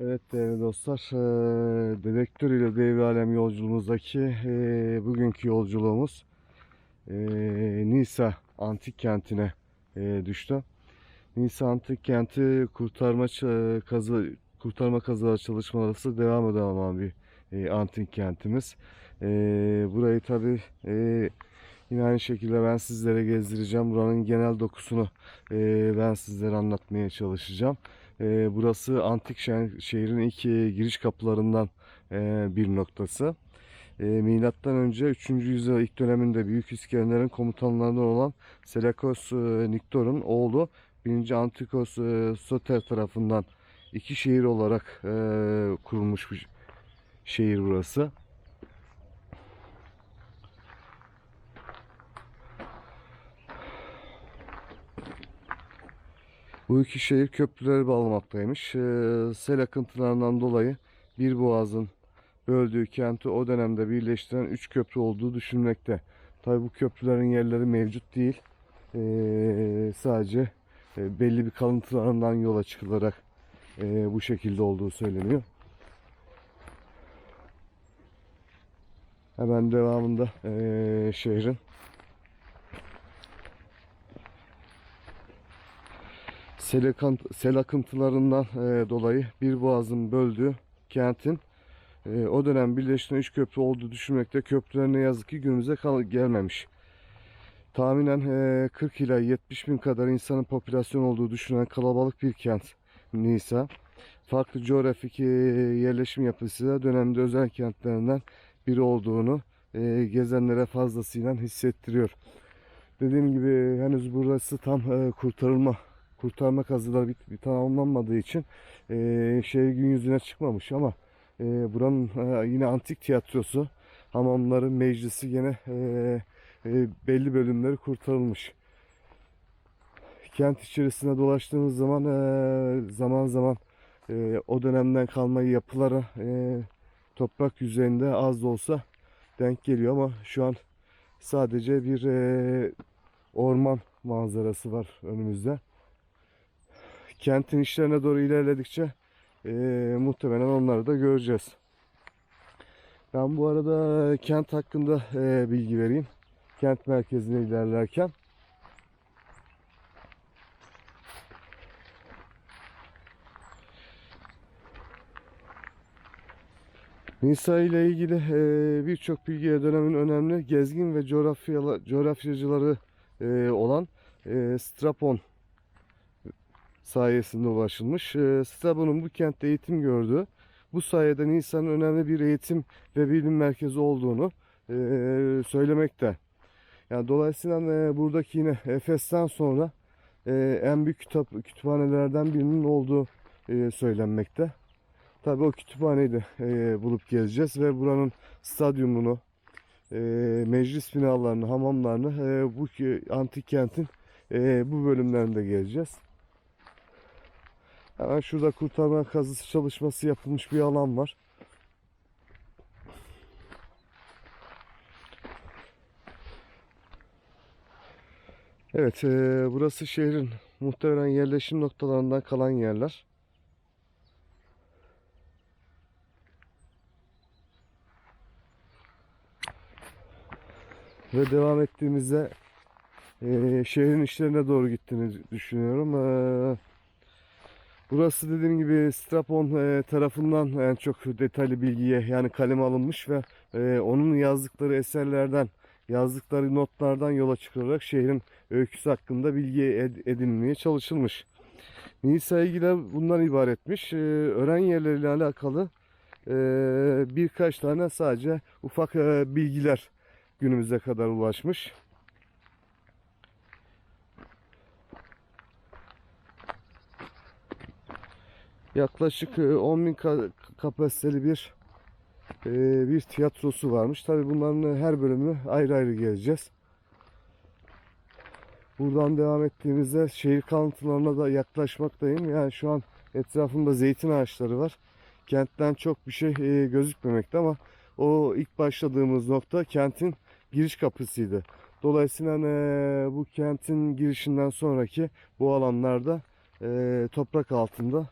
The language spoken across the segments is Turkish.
Evet değerli dostlar, eee, dedektör ile devre alem yolculuğumuzdaki eee, bugünkü yolculuğumuz eee, Nisa antik kentine eee, düştü. Nisa antik kenti kurtarma ç- kazı kurtarma kazıları çalışmaları devam eden olan bir eee, antik kentimiz. Eee, burayı tabi yine aynı şekilde ben sizlere gezdireceğim. Buranın genel dokusunu eee, ben sizlere anlatmaya çalışacağım. Ee, burası antik şehrin ilk e, giriş kapılarından e, bir noktası. E, milattan önce 3. yüzyıl ilk döneminde Büyük İskender'in komutanlarından olan Seleukus e, Niktor'un oğlu 1. Antikos Soter tarafından iki şehir olarak kurulmuş bir şehir burası. Bu iki şehir köprüleri bağlamaktaymış. Ee, sel akıntılarından dolayı bir boğazın böldüğü kenti o dönemde birleştiren üç köprü olduğu düşünülmekte. Tabi bu köprülerin yerleri mevcut değil. Ee, sadece e, belli bir kalıntılarından yola çıkılarak e, bu şekilde olduğu söyleniyor. Hemen devamında e, şehrin sel, sel akıntılarından e, dolayı bir boğazın böldüğü kentin e, o dönem birleştiren üç köprü olduğu düşünmekte. Köprüler ne yazık ki günümüze gelmemiş. Tahminen e, 40 ila 70 bin kadar insanın popülasyon olduğu düşünülen kalabalık bir kent Nisa. Farklı coğrafik e, yerleşim yapısıyla dönemde özel kentlerinden biri olduğunu e, gezenlere fazlasıyla hissettiriyor. Dediğim gibi henüz burası tam e, kurtarılma kurtarma kazıları bit, bit- tamamlanmadığı için e, şehir gün yüzüne çıkmamış ama e, buranın e, yine antik tiyatrosu, hamamları, meclisi yine e, e, belli bölümleri kurtarılmış. Kent içerisinde dolaştığımız zaman e, zaman zaman e, o dönemden kalma yapılara e, toprak yüzeyinde az da olsa denk geliyor ama şu an sadece bir e, orman manzarası var önümüzde kentin işlerine doğru ilerledikçe eee, muhtemelen onları da göreceğiz. Ben bu arada kent hakkında eee, bilgi vereyim. Kent merkezine ilerlerken. Nisa ile ilgili eee, birçok bilgiye dönemin önemli gezgin ve coğrafyacıları eee, olan eee, Strapon sayesinde ulaşılmış. Ee, Strabo'nun bu kentte eğitim gördüğü, bu sayede Nisan'ın önemli bir eğitim ve bilim merkezi olduğunu e, söylemekte. Yani dolayısıyla e, buradaki yine Efes'ten sonra e, en büyük kitap kütüphanelerden birinin olduğu e, söylenmekte. Tabii o kütüphaneyi de e, bulup gezeceğiz ve buranın stadyumunu, e, meclis binalarını, hamamlarını e, bu antik kentin e, bu bölümlerinde gezeceğiz. Hemen şurada kurtarma kazısı çalışması yapılmış bir alan var. Evet, eee, burası şehrin muhtemelen yerleşim noktalarından kalan yerler. Ve devam ettiğimizde eee, şehrin içlerine doğru gittiğini düşünüyorum. Eee Burası dediğim gibi Strapon e, tarafından en çok detaylı bilgiye yani kaleme alınmış ve e, onun yazdıkları eserlerden, yazdıkları notlardan yola çıkılarak şehrin öyküsü hakkında bilgi ed- edinmeye çalışılmış. Nisa ilgiler bundan ibaretmiş. E, öğren yerleriyle alakalı e, birkaç tane sadece ufak bilgiler günümüze kadar ulaşmış. Yaklaşık e, 10 bin ka- kapasiteli bir e, bir tiyatrosu varmış. Tabi bunların her bölümünü ayrı ayrı gezeceğiz. Buradan devam ettiğimizde şehir kalıntılarına da yaklaşmaktayım. Yani şu an etrafımda zeytin ağaçları var. Kentten çok bir şey e, gözükmemekte ama o ilk başladığımız nokta kentin giriş kapısıydı. Dolayısıyla e, bu kentin girişinden sonraki bu alanlarda e, toprak altında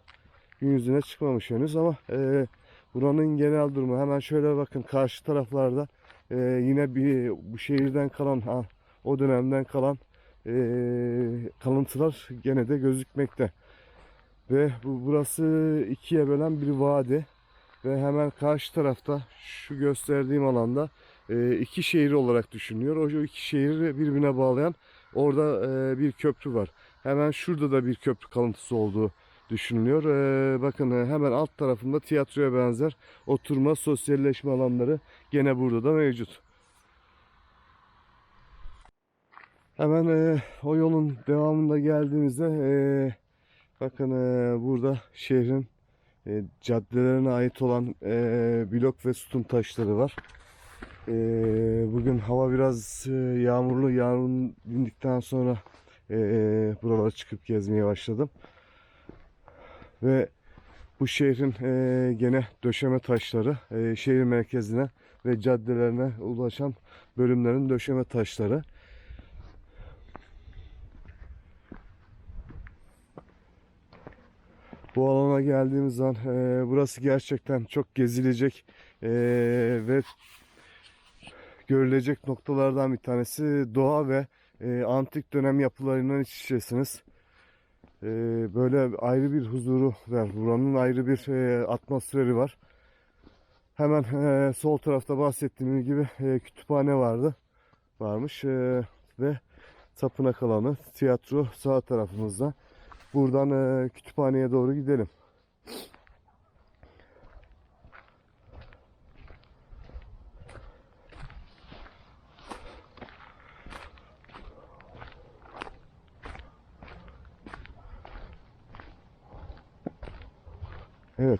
gün yüzüne çıkmamış henüz ama e, buranın genel durumu hemen şöyle bakın karşı taraflarda e, yine bir bu şehirden kalan ha, o dönemden kalan e, kalıntılar gene de gözükmekte. Ve bu burası ikiye bölen bir vadi ve hemen karşı tarafta şu gösterdiğim alanda e, iki şehir olarak düşünülüyor. O iki şehri birbirine bağlayan orada e, bir köprü var. Hemen şurada da bir köprü kalıntısı olduğu düşünülüyor. E, bakın e, hemen alt tarafında tiyatroya benzer oturma, sosyalleşme alanları gene burada da mevcut. Hemen e, o yolun devamında geldiğimizde e, bakın e, burada şehrin e, caddelerine ait olan e, blok ve sütun taşları var. E, bugün hava biraz e, yağmurlu. Yağmur dindikten sonra e, buralara çıkıp gezmeye başladım. Ve bu şehrin e, gene döşeme taşları e, şehir merkezine ve caddelerine ulaşan bölümlerin döşeme taşları. Bu alana geldiğimiz zaman e, burası gerçekten çok gezilecek e, ve görülecek noktalardan bir tanesi. Doğa ve e, antik dönem yapılarından iç içesiniz. E, böyle ayrı bir huzuru var. Buranın ayrı bir e, atmosferi var. Hemen e, sol tarafta bahsettiğim gibi e, kütüphane vardı. Varmış e, ve tapınak alanı, tiyatro sağ tarafımızda. Buradan e, kütüphaneye doğru gidelim.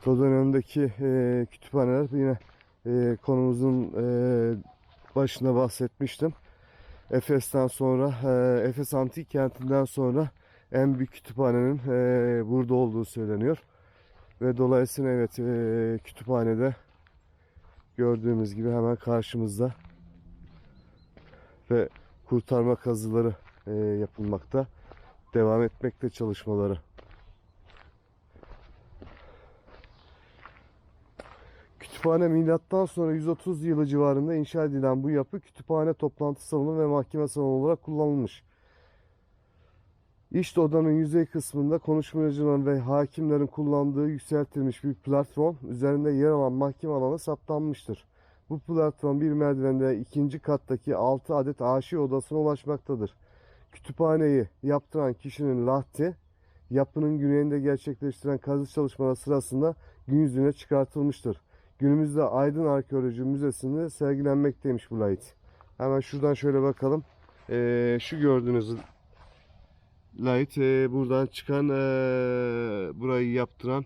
O dönemdeki e, kütüphaneler yine e, konumuzun e, başında bahsetmiştim. Efes'ten sonra, e, Efes Antik Kenti'nden sonra en büyük kütüphanenin e, burada olduğu söyleniyor. Ve dolayısıyla evet e, kütüphanede gördüğümüz gibi hemen karşımızda ve kurtarma kazıları e, yapılmakta. Devam etmekte çalışmaları. Kütüphane milattan sonra 130 yılı civarında inşa edilen bu yapı kütüphane toplantı salonu ve mahkeme salonu olarak kullanılmış. İşte odanın yüzey kısmında konuşmacıların ve hakimlerin kullandığı yükseltilmiş bir platform üzerinde yer alan mahkeme alanı saptanmıştır. Bu platform bir merdivende ikinci kattaki 6 adet aşi odasına ulaşmaktadır. Kütüphaneyi yaptıran kişinin lahti, yapının güneyinde gerçekleştiren kazı çalışmaları sırasında gün yüzüne çıkartılmıştır. Günümüzde Aydın Arkeoloji Müzesi'nde sergilenmekteymiş bu lahit. Hemen şuradan şöyle bakalım. Ee, şu gördüğünüz Light e, buradan çıkan e, burayı yaptıran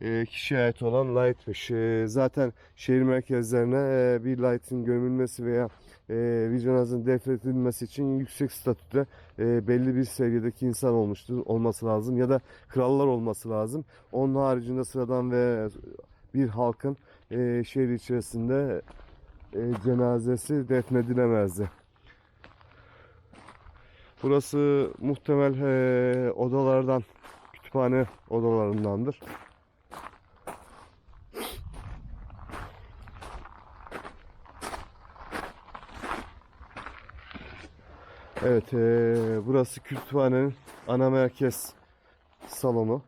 e, kişiye ait olan Light'mış. E, zaten şehir merkezlerine e, bir Light'in gömülmesi veya e, vicdanazın defnedilmesi için yüksek statüde e, belli bir seviyedeki insan olmuştur olması lazım ya da krallar olması lazım. Onun haricinde sıradan ve bir halkın e, şehir içerisinde e, cenazesi defnedilemezdi. Burası muhtemel eee, odalardan, kütüphane odalarındandır. Evet, eee, burası kütüphanenin ana merkez salonu.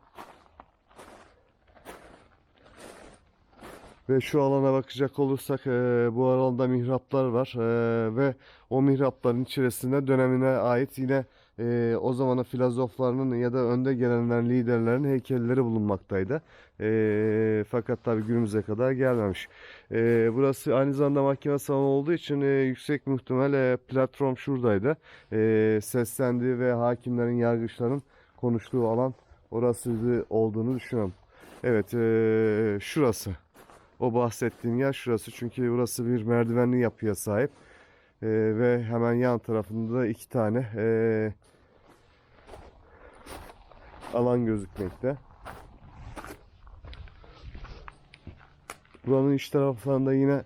Ve şu alana bakacak olursak eee, bu alanda mihraplar var Eee, ve o mihrapların içerisinde dönemine ait yine eee, o zamanın filozoflarının ya da önde gelenlerin liderlerin heykelleri bulunmaktaydı. Eee, fakat tabi günümüze kadar gelmemiş. Eee, burası aynı zamanda mahkeme salonu olduğu için eee, yüksek muhtemel eee, platform şuradaydı. Eee seslendiği ve hakimlerin, yargıçların konuştuğu alan orası olduğunu düşünüyorum. Evet, eee, şurası. O bahsettiğim yer şurası. Çünkü burası bir merdivenli yapıya sahip. Ee, ve hemen yan tarafında da iki tane ee, alan gözükmekte. Buranın iç taraflarında yine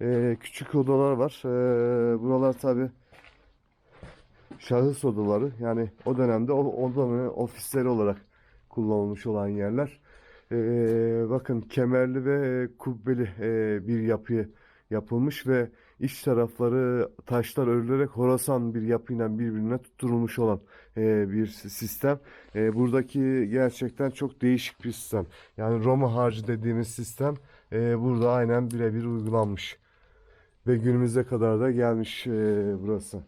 ee, küçük odalar var. Ee, buralar tabi şahıs odaları. Yani o dönemde o odanın ofisleri olarak kullanılmış olan yerler. Ee, bakın kemerli ve kubbeli e, bir yapı yapılmış ve iç tarafları taşlar örülerek horasan bir yapıyla birbirine tutturulmuş olan e, bir sistem. E, buradaki gerçekten çok değişik bir sistem. Yani Roma harcı dediğimiz sistem e, burada aynen birebir uygulanmış. Ve günümüze kadar da gelmiş e, burası.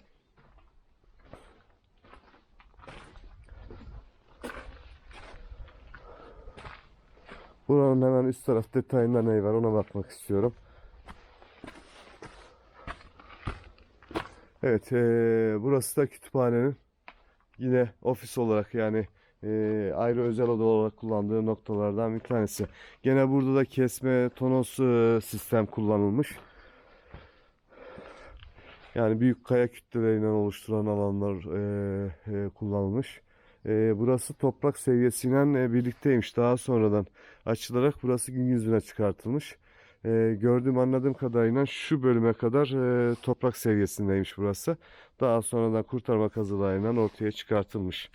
Buranın hemen üst taraf detayında ne var ona bakmak istiyorum. Evet, eee, burası da kütüphanenin yine ofis olarak yani eee, ayrı özel oda olarak kullandığı noktalardan bir tanesi. Gene burada da kesme tonos eee, sistem kullanılmış. Yani büyük kaya kütlelerinden oluşturan alanlar eee, eee, kullanılmış. Eee, burası toprak seviyesiyle e, birlikteymiş. Daha sonradan açılarak burası gün yüzüne çıkartılmış. Eee, gördüğüm anladığım kadarıyla şu bölüme kadar eee, toprak seviyesindeymiş burası. Daha sonradan kurtarma kazılarıyla ortaya çıkartılmış.